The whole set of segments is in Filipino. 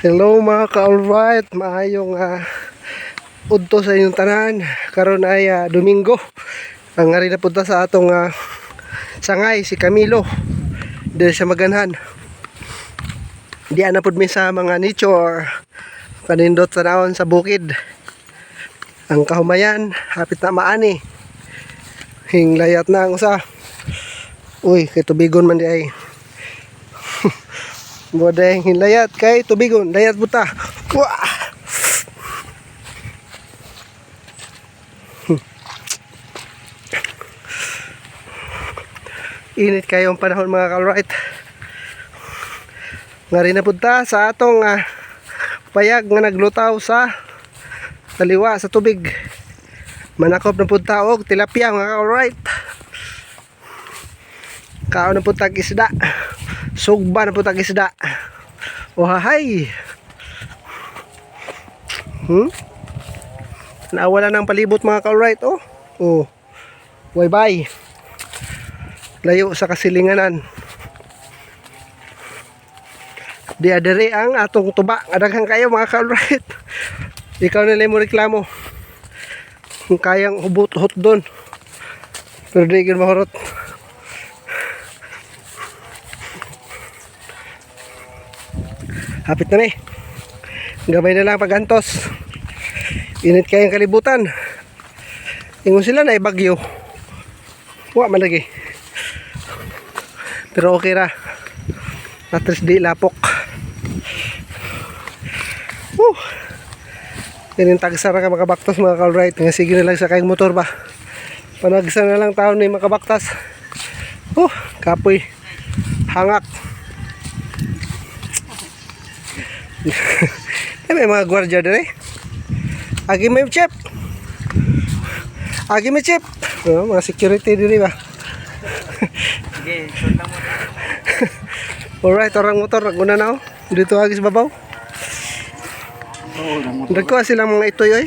Hello mga ka-alright, maayong uh, udto sa inyong tanan. Karon ay ah, Domingo. Ang rin napunta sa atong ah, sangay, si Camilo. Dili siya maganhan. Di na pud sa mga nature. Kanindot sa naon sa bukid. Ang kahumayan, hapit na maani. Hinglayat na ang usa. Uy, kay tubigon man di ay. Bodeng hinlayat kay tubigon, layat buta. Wah! Init kayo ang panahon mga kalright. Nga rin na punta sa atong ah, payag nga naglutaw sa kaliwa sa tubig. Manakop na punta og tilapia mga kalright. Kaon na punta isda. Sugba na punta isda. Wahay! Hmm? Nawala ng palibot mga ka-alright, oh. Oh. Bye-bye. Layo sa kasilinganan. Di adere ang atong tuba. Adaghang kayo mga ka-alright. Ikaw na mo reklamo. Kung kayang hubot-hot doon. Pero di mahurot. Hapit na ni. Gamay na lang pagantos. Init kayang kalibutan. Ingon sila na ibagyo. Wa man lagi. Pero okay ra. At least di lapok. Woo! Yan yung tagsa na ka makabaktas mga kalright. Nga sige na lang sa kayong motor ba. Panagsa na lang taon na yung makabaktas. Oh, kapoy. Hangak. Eh, may mga gwardiya din eh. Agi may chip. Agi may chip. Oh, mga security din ba? Sige, short lang mo. Alright, orang motor. Naguna na oh. Dito agi sa babaw. Namo. Nagkuha silang mga itoy oy.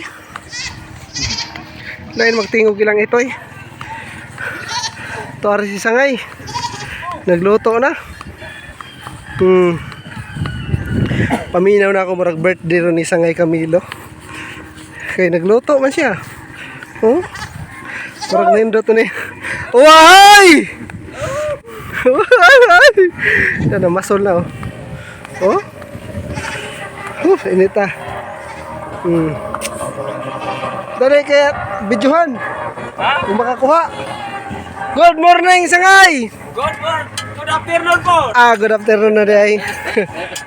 Lain magtingog ilang itoy. Ito ari si Sangay. Nagluto na. Hmm. Paminaw na ako marag birthday ron ni Sangay Camilo. Kaya nagluto man siya. Oh. Marag nindot ni. Wahay! Wahay! Yan na masol na oh. Oh. Oh, inita. Hmm. Dali kaya bidyuhan. Ha? Kung makakuha. Good morning, Sangay! Good morning. Good afternoon po. Ah, good afternoon na day.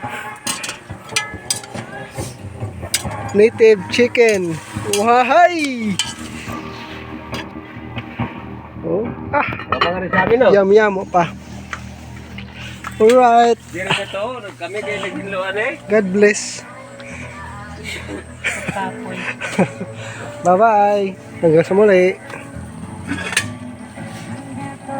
Native chicken. Wahay! Oh, ah, yum yum pa. Alright, eh. God bless. Bye-bye. Hanggang sa muli.